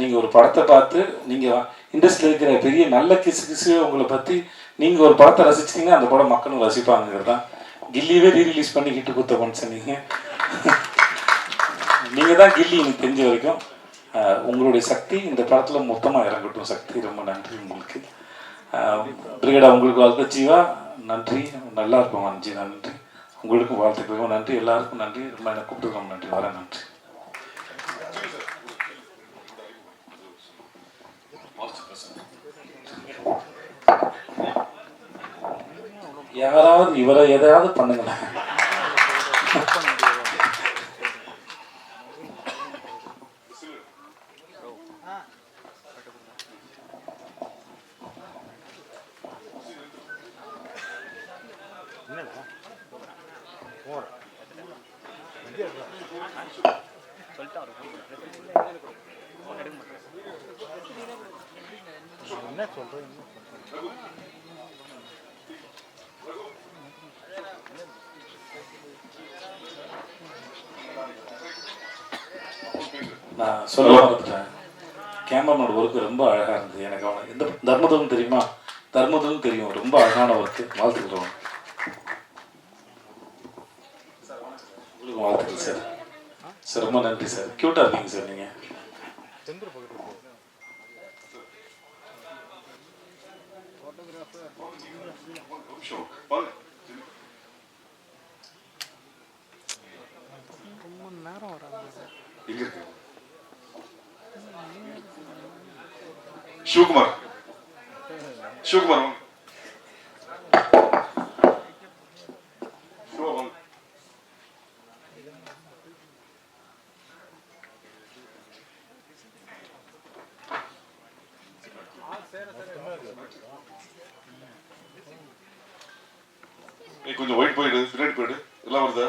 நீங்கள் ஒரு படத்தை பார்த்து நீங்கள் இண்டஸ்ட்ரியில் இருக்கிற பெரிய நல்ல கிசு கிசு உங்களை பற்றி நீங்கள் ஒரு படத்தை ரசிச்சிட்டிங்கன்னா அந்த படம் மக்களும் ரசிப்பாங்கிறது தான். கில்லியவே ரீரிலீஸ் பண்ணி ஹிட்டு கொடுத்த பண்ண நீங்கள் நீங்கள் தான் கில்லி எனக்கு தெரிஞ்ச வரைக்கும். உங்களுடைய சக்தி இந்த படத்தில் மொத்தமாக இறங்கட்டும் சக்தி. ரொம்ப நன்றி உங்களுக்கு. பிரிகடா உங்களுக்கு வாழ்க்கை ஜீவா. நன்றி. நல்லா இருப்போம் நன்றி நன்றி. உங்களுக்கும் வாழ்த்துக்களுக்கும் நன்றி. எல்லாருக்கும் நன்றி. ரொம்ப எனக்கு கூப்பிட்டு நன்றி. வர நன்றி. யாராவது இவரை எதையாவது பண்ணுங்களேன். நான் சொல்ல வந்துட்டேன் கேமராமேனோட ஒர்க்கு ரொம்ப அழகாக இருந்தது. எனக்கு அவனை எந்த தர்மதுரம் தெரியுமா? தர்மதுரம் தெரியும். ரொம்ப அழகான ஒர்க்கு வாழ்த்துக்கிறோம் உங்களுக்கு வாழ்த்துக்கள் சார் சார் ரொம்ப நன்றி சார் க்யூட்டாக இருக்கீங்க சார் நீங்கள் எங்க இருக்கு சிவகுமார். சிவகுமார் வாங்க. கொஞ்சம் ஒயிட் போயிடு பின்னாடி போயிடு. எல்லாம் வருதா?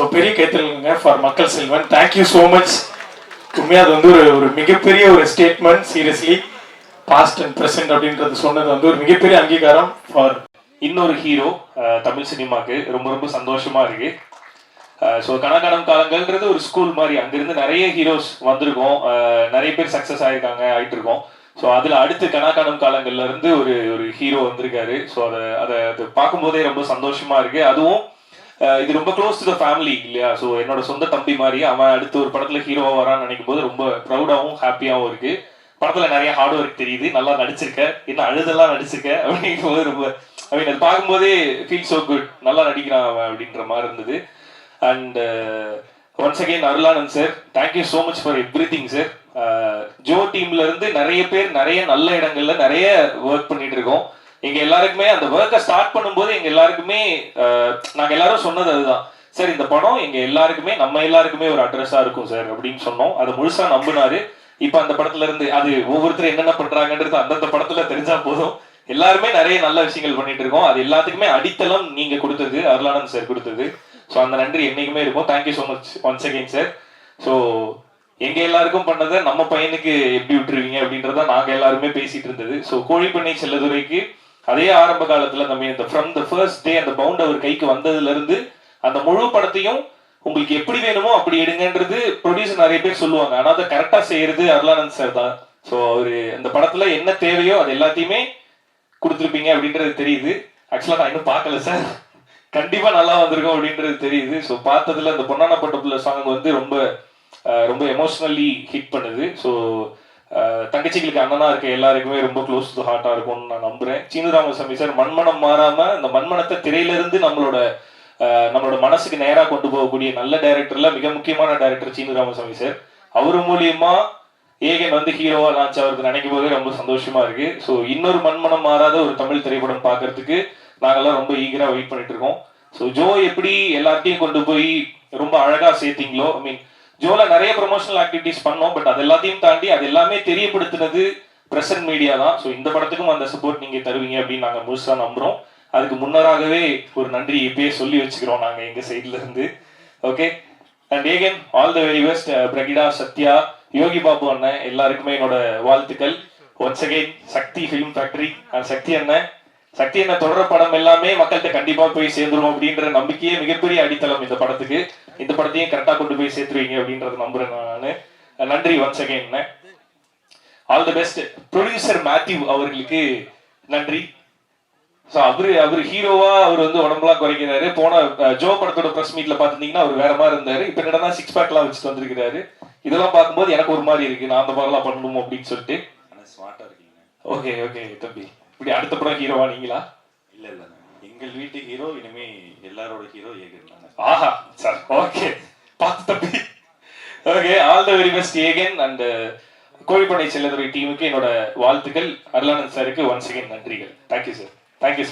so பெரிய கைத்தலுங்க ஃபார் மக்கள் செல்வன். தேங்க்யூ ஸோ மச் உண்மையாக அது வந்து ஒரு ஒரு மிகப்பெரிய ஒரு statement seriously past and present அப்படின்றது சொன்னது வந்து ஒரு மிகப்பெரிய அங்கீகாரம் ஃபார் இன்னொரு ஹீரோ தமிழ் சினிமாக்கு. ரொம்ப ரொம்ப சந்தோஷமா இருக்கு. ஸோ கணக்கானம் காலங்கள்ன்றது ஒரு ஸ்கூல் மாதிரி. அங்கிருந்து நிறைய ஹீரோஸ் வந்திருக்கோம். நிறைய பேர் சக்ஸஸ் ஆயிருக்காங்க ஆயிட்டு இருக்கோம் ஸோ அதில் அடுத்து கணக்கானம் காலங்கள்ல இருந்து ஒரு ஒரு ஹீரோ வந்திருக்காரு. ஸோ அதை அதை அது பார்க்கும்போதே ரொம்ப சந்தோஷமா இருக்கு. அதுவும் இது ரொம்ப க்ளோஸ் டு த ஃபேமிலி இல்லையா? ஸோ என்னோட சொந்த தம்பி மாதிரி அவன் அடுத்து ஒரு படத்தில் ஹீரோவாக வரான்னு நினைக்கும் போது ரொம்ப ப்ரௌடாகவும் ஹாப்பியாகவும் இருக்கு. படத்தில் நிறைய ஹார்ட் ஒர்க் தெரியுது. நல்லா நடிச்சிருக்க. இன்னும் அழுதெல்லாம் நடிச்சிருக்க? அப்படிங்கும் போது ரொம்ப ஐ மீன் அது பார்க்கும்போதே ஃபீல் ஸோ குட் நல்லா நடிக்கிறான் அவன் அப்படின்ற மாதிரி இருந்தது. And once again Arulanand sir thank you so much for everything sir Joe டீம்ல இருந்து நிறைய பேர் நிறைய நல்ல இடங்கள்ல நிறைய ஒர்க் பண்ணிட்டு இருக்கோம். எங்க எல்லாருக்குமே அந்த ஒர்க்கை ஸ்டார்ட் பண்ணும்போது எங்க எல்லாருக்குமே நாங்க எல்லாரும் சொன்னது அதுதான். சார் இந்த படம் எங்க எல்லாருக்குமே நம்ம எல்லாருக்குமே ஒரு அட்ரஸா இருக்கும் சார் அப்படின்னு சொன்னோம். அதை முழுசா நம்பினாரு. இப்ப அந்த படத்துல இருந்து அது ஒவ்வொருத்தரும் என்னென்ன பண்றாங்கன்றது அந்தந்த படத்துல தெரிஞ்சா போதும். எல்லாருமே நிறைய நல்ல விஷயங்கள் பண்ணிட்டு இருக்கோம். அது எல்லாத்துக்குமே அடித்தளம் நீங்க கொடுத்தது அருளானந்த் சார் கொடுத்தது. ஸோ அந்த நன்றி என்னைக்குமே இருக்கும். Thank you so much once again sir so எங்க எல்லாருக்கும் பண்ணதை நம்ம பையனுக்கு எப்படி விட்டுருவீங்க அப்படின்றத நாங்க எல்லாருமே பேசிட்டு இருந்தது. ஸோ கோழிப்பண்ணை செல்லதுரைக்கு அதே ஆரம்ப காலத்துல நம்ம இந்த ஃப்ரம் த ஃபர்ஸ்ட் டே அந்த பவுண்ட் அவர் கைக்கு வந்ததுல இருந்து அந்த முழு படத்தையும் உங்களுக்கு எப்படி வேணுமோ அப்படி எடுங்கன்றது ப்ரொடியூசர் நிறைய பேர் சொல்லுவாங்க. ஆனா அதை கரெக்டா செய்யறது அருளானந்த் சார் தான். ஸோ அவரு அந்த படத்துல என்ன தேவையோ அது எல்லாத்தையுமே கொடுத்துருப்பீங்க அப்படின்றது தெரியுது. ஆக்சுவலா நான் இன்னும் பார்க்கல சார் கண்டிப்பா நல்லா வந்திருக்கும் அப்படின்றது தெரியுது. ஸோ பார்த்ததுல அந்த பொன்னான பட்டப்புள்ள சாங் வந்து ரொம்ப ரொம்ப எமோஷனலி ஹிட் பண்ணுது. ஸோ தங்கச்சிகளுக்கு அண்ணனா இருக்க எல்லாருக்குமே ரொம்ப க்ளோஸ் டு ஹார்ட்டா இருக்கும்னு நான் நம்புறேன். சீனுராமசாமி சார் மண்மனம் மாறாம அந்த மண்மனத்தை திரையிலிருந்து நம்மளோட நம்மளோட மனசுக்கு நேரா கொண்டு போகக்கூடிய நல்ல டைரக்டர்ல மிக முக்கியமான டைரக்டர் சீனு ராமசாமி சார் அவர் மூலியமா ஏகன் வந்து ஹீரோவா லான்ச் ஆகிறது நினைக்கும் போதே ரொம்ப சந்தோஷமா இருக்கு. ஸோ இன்னொரு மண்மனம் மாறாத ஒரு தமிழ் திரைப்படம் பார்க்கறதுக்கு நாங்கெல்லாம் ரொம்ப ஈகரா வெயிட் பண்ணிட்டு இருக்கோம். ஸோ ஜோ எப்படி எல்லாத்தையும் கொண்டு போய் ரொம்ப அழகா சேர்த்தீங்களோ ஐ மீன் ஜோல நிறைய ப்ரொமோஷனல் ஆக்டிவிட்டிஸ் பண்ணோம் பட் அது எல்லாத்தையும் தாண்டி அது எல்லாமே தெரியப்படுத்துனது பிரசன்ட் மீடியா தான். ஸோ இந்த படத்துக்கும் அந்த சப்போர்ட் நீங்க தருவீங்க அப்படின்னு நாங்க முழுசா நம்புறோம். அதுக்கு முன்னராகவே ஒரு நன்றி இப்பயே சொல்லி வச்சுக்கிறோம் நாங்க எங்க சைட்ல இருந்து. Okay and Aegan all the very best Brigida Sathya Yogi Babu அண்ணன் எல்லாருக்குமே என்னோட வாழ்த்துக்கள். Once again Sakthi film factory and Sakthi அண்ணன். சக்தி அண்ணன் தொடர படம் எல்லாமே மக்கள்கிட்ட கண்டிப்பா போய் சேர்ந்துரும் அப்படின்ற நம்பிக்கையே மிகப்பெரிய அடித்தளம் இந்த படத்துக்கு. இந்த படத்தையும் கரெக்டா கொண்டு போய் சேர்த்துருவீங்க அப்படின்றத நம்புறேன் நான். நன்றி once again all the best producer Mathew அவர்களுக்கு நன்றி. ஸோ அவரு அவர் ஹீரோவா அவர் வந்து உடம்புலாம் குறைக்கிறாரு. போன ஜோ படத்தோட ப்ரெஸ் மீட்ல பாத்துட்டீங்கன்னா அவர் வேற மாதிரி இருந்தாரு. இப்ப என்னடா சிக்ஸ் பேக்லாம் வச்சுட்டு வந்திருக்கிறாரு. இதெல்லாம் பார்க்கும்போது எனக்கு ஒரு மாதிரி இருக்கு. நான் அந்த மாதிரிலாம் பண்ணணும் அப்படின்னு சொல்லிட்டு. ஓகே ஓகே தம்பி. இப்படி அடுத்த படம் ஹீரோவா நீங்களா? இல்லை இல்லை எங்கள் வீட்டு ஹீரோ இனிமே எல்லாரோட ஹீரோ ஏகன் ஆஹா சார் ஓகே பார்த்து okay all the very best Aegan and Kozhippadai Chelladurai டீமுக்கு என்னோட வாழ்த்துக்கள். அருளானந்த் சாருக்கு ஒன்ஸ் அகேன் நன்றிகள். Thank you sir thank you so